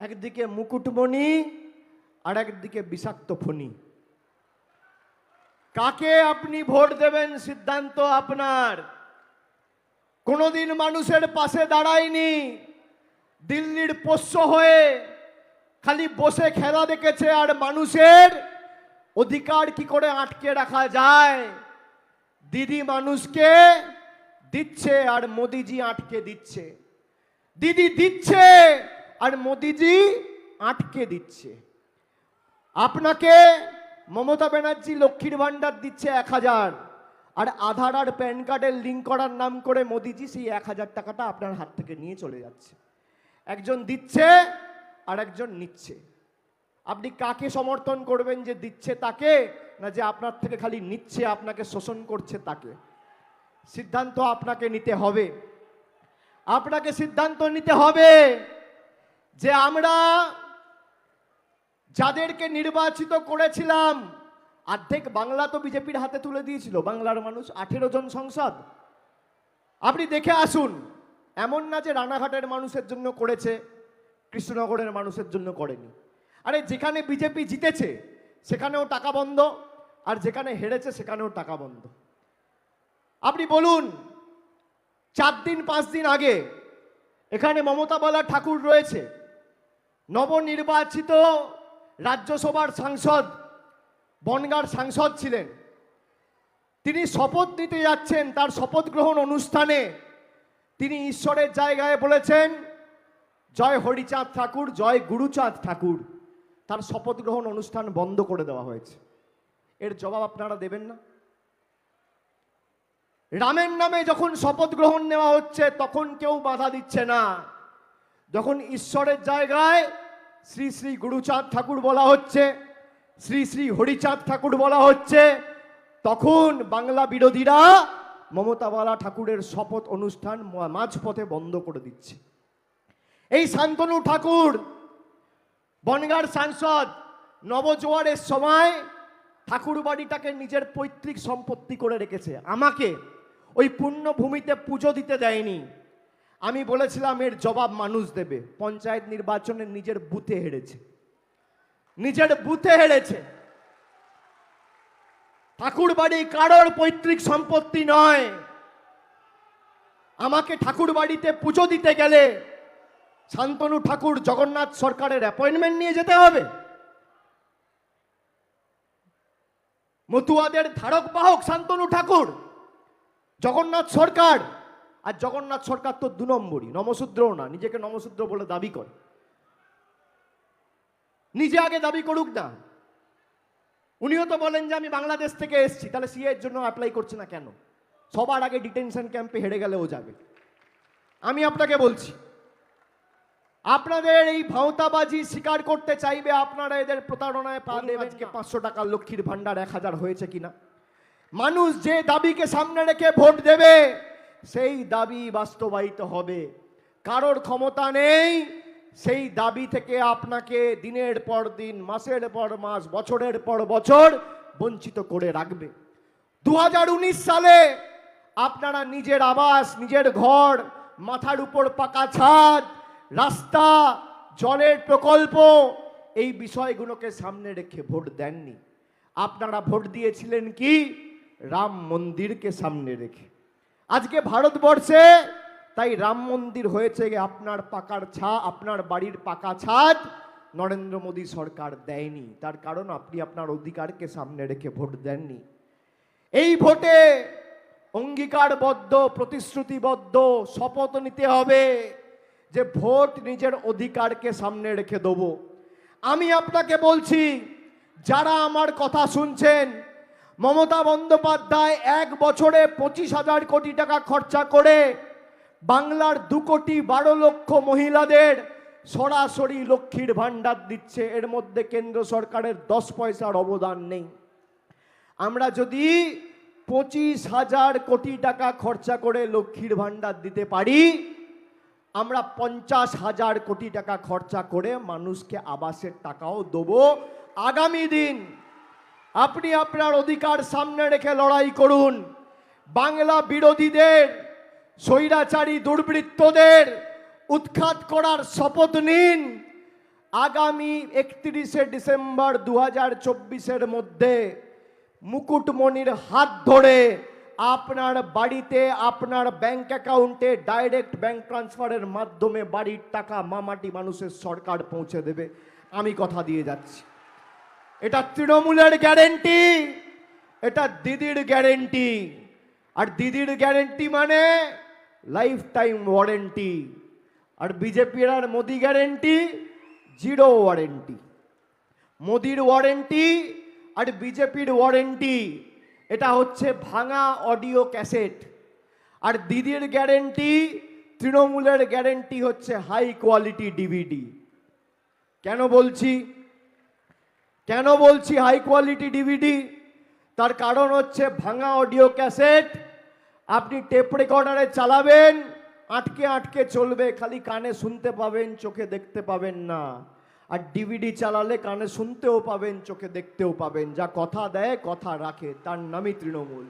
একদিকে মুকুটমণি আর একদিকে বিষাক্ত ফণি। কাকে আপনি ভোট দেবেন সিদ্ধান্ত আপনার? কোনোদিন মানুষের পাশে দাঁড়ায়নি। দিল্লির পোষ্য হয়ে খালি বসে খেলা দেখেছে আর মানুষের অধিকার কি করে আটকে রাখা যায়? দিদি মানুষকে দিচ্ছে আর মোদিজি আটকে দিচ্ছে। দিদি দিচ্ছে আর মোদিজি আটকে দিচ্ছে। আপনাকে মমতা ব্যানার্জি লক্ষ্মীর ভাণ্ডার দিচ্ছে এক হাজার। আর আধার আর প্যান কার্ডের লিঙ্ক করার নাম করে মোদিজি সেই এক হাজার টাকাটা আপনার হাত থেকে নিয়ে চলে যাচ্ছে। একজন দিচ্ছে আর একজন নিচ্ছে। আপনি কাকে সমর্থন করবেন যে দিচ্ছে তাকে, না যে আপনার থেকে খালি নিচ্ছে, আপনাকে শোষণ করছে তাকে? সিদ্ধান্ত আপনাকে নিতে হবে। আপনাকে সিদ্ধান্ত নিতে হবে। যে আমরা যাদেরকে নির্বাচিত করেছিলাম, অর্ধেক বাংলা তো বিজেপির হাতে তুলে দিয়েছিল, বাংলার মানুষ, আঠেরো জন সংসদ। আপনি দেখে আসুন, এমন না যে রানাঘাটের মানুষের জন্য করেছে, কৃষ্ণনগরের মানুষের জন্য করেনি। আরে যেখানে বিজেপি জিতেছে, সেখানেও টাকা বন্ধ, আর যেখানে হেরেছে, সেখানেও টাকা বন্ধ। আপনি বলুন, চার দিন, পাঁচ দিন আগে, এখানে মমতা বালা ঠাকুর রয়েছে নবনির্বাচিত রাজ্যসভার সাংসদ, বনগার সাংসদ ছিলেন। তিনি শপথ নিতে যাচ্ছেন তার শপথ গ্রহণ অনুষ্ঠানে। তিনি ঈশ্বরের জায়গায় বলেছেন, জয় হরিচাঁদ ঠাকুর, জয় গুরুচাঁদ ঠাকুর। তার শপথ গ্রহণ অনুষ্ঠান বন্ধ করে দেওয়া হয়েছে। এর জবাব আপনারা দেবেন না? রামের নামে যখন শপথ গ্রহণ নেওয়া হচ্ছে, তখন কেউ বাধা দিচ্ছে না। যখন ঈশ্বরের জায়গায় শ্রী শ্রী গুরুচাঁদ ঠাকুর বলা হচ্ছে, শ্রী শ্রী হরিচাঁদ ঠাকুর বলা হচ্ছে, তখন বাংলা বিরোধীরা মমতাবালা ঠাকুরের শপথ অনুষ্ঠান মাঝপথে বন্ধ করে দিচ্ছে। এই শান্তনু ঠাকুর, বনগাঁর সাংসদ, নবজোয়ারের সময় ঠাকুর বাড়িটাকে নিজের পৈতৃক সম্পত্তি করে রেখেছে। আমাকে ওই পুণ্যভূমিতে পুজো দিতে দেয়নি। আমি বলেছিলাম এর জবাব মানুষ দেবে। পঞ্চায়েত নির্বাচনে নিজের বুথে হেরেছে। নিজের বুথে হেরেছে। ঠাকুর বাড়ি কারোর পৈতৃক সম্পত্তি নয়। আমাকে ঠাকুর বাড়িতে পুজো দিতে গেলে শান্তনু ঠাকুর জগন্নাথ সরকারের অ্যাপয়েন্টমেন্ট নিয়ে যেতে হবে। মতুয়াদের ধারক বাহক শান্তনু ঠাকুর, জগন্নাথ সরকার আর জগন্নাথ সরকার তো দু নম্বরই নমশূদ্রও না নিজেকে নমশূদ্র বলে দাবি করে। নিজে আগে দাবি করুক না। উনিও তো বলেন যে আমি বাংলাদেশ থেকে এসেছি তাহলে সিএ এর জন্য অ্যাপ্লাই করছে না কেন? সবার আগে ডিটেনশন ক্যাম্পে হেরে গেলে ও যাবে। আমি আপনাকে বলছি আপনাদের এই ভাওতাবাজি স্বীকার করতে চাইবে আপনারা এদের প্রতারণায় পা আজকে পাঁচশো টাকা লক্ষ্মীর ভান্ডার এক হাজার হয়েছে কিনা? মানুষ যে দাবিকে সামনে রেখে ভোট দেবে সেই দাবি বাস্তবায়িত হবে। কারোর ক্ষমতা নেই, সেই দাবি থেকে আপনাকে দিনের পর দিন, মাসের পর মাস, বছরের পর বছর বঞ্চিত করে রাখবে। দু হাজার উনিশ সালে আপনারা নিজের আবাস, নিজের ঘর, মাথার উপর পাকা ছাদ, রাস্তা, জলের প্রকল্প, এই বিষয়গুলোকে সামনে রেখে ভোট দেননি। আপনারা ভোট দিয়েছিলেন কি? রাম মন্দিরকে সামনে রেখে। আজকে ভারতবর্ষে, তাই রাম মন্দির হয়েছে আপনার পাকার ছা, আপনার বাড়ির পাকা ছাদ, নরেন্দ্র মোদী সরকার দেয়নি। তার কারণ আপনি আপনার অধিকারকে সামনে রেখে ভোট দেননি। এই ভোটে অঙ্গীকারবদ্ধ, প্রতিশ্রুতিবদ্ধ শপথ নিতে হবে যে ভোট নিজের অধিকারকে সামনে রেখে দেব। আমি আপনাকে বলছি, যারা আমার কথা শুনছেন মমতা বন্দ্যোপাধ্যায় এক বছরে পঁচিশ হাজার কোটি টাকা খরচা করে বাংলার দু কোটি বারো লক্ষ মহিলাদের সরাসরি লক্ষ্মীর ভাণ্ডার দিচ্ছে। এর মধ্যে কেন্দ্র সরকারের দশ পয়সার অবদান নেই। আমরা যদি পঁচিশ হাজার কোটি টাকা খরচা করে লক্ষ্মীর ভাণ্ডার দিতে পারি, আমরা পঞ্চাশ হাজার কোটি টাকা খরচা করে মানুষকে আবাসের টাকাও দেবো। আগামী দিন আপনি আপনার অধিকার সামনে রেখে লড়াই করুন। বাংলা বিরোধীদের, স্বৈরাচারী দুর্বৃত্তদের উৎখাত করার শপথ নিন। আগামী একত্রিশে ডিসেম্বর দু হাজার মধ্যে মুকুটমণির হাত ধরে আপনার বাড়িতে, আপনার ব্যাংক অ্যাকাউন্টে ডাইরেক্ট ব্যাংক ট্রান্সফারের মাধ্যমে বাড়ির টাকা, মামাটি মানুষের সরকার পৌঁছে দেবে। আমি কথা দিয়ে যাচ্ছি। এটা তৃণমূলের গ্যারেন্টি, এটা দিদির গ্যারেন্টি। আর দিদির গ্যারেন্টি মানে লাইফ টাইম ওয়ারেন্টি আর বিজেপির আর মোদি গ্যারেন্টি জিরো ওয়ারেন্টি মোদির ওয়ারেন্টি আর বিজেপির ওয়ারেন্টি এটা হচ্ছে ভাঙা অডিও ক্যাসেট আর দিদির গ্যারেন্টি, তৃণমূলের গ্যারেন্টি হচ্ছে হাই কোয়ালিটি ডিভিডি কেন বলছি? কেন বলছি হাই কোয়ালিটি ডিভিডি তার কারণ হচ্ছে ভাঙা অডিও ক্যাসেট আপনি টেপ রেকর্ডারে চালাবেন, আটকে আটকে চলবে, খালি কানে শুনতে পাবেন, চোখে দেখতে পাবেন না। আর ডিভিডি চালালে কানে শুনতেও পাবেন, চোখে দেখতেও পাবেন। যা কথা দেয়, কথা রাখে, তার নামই তৃণমূল।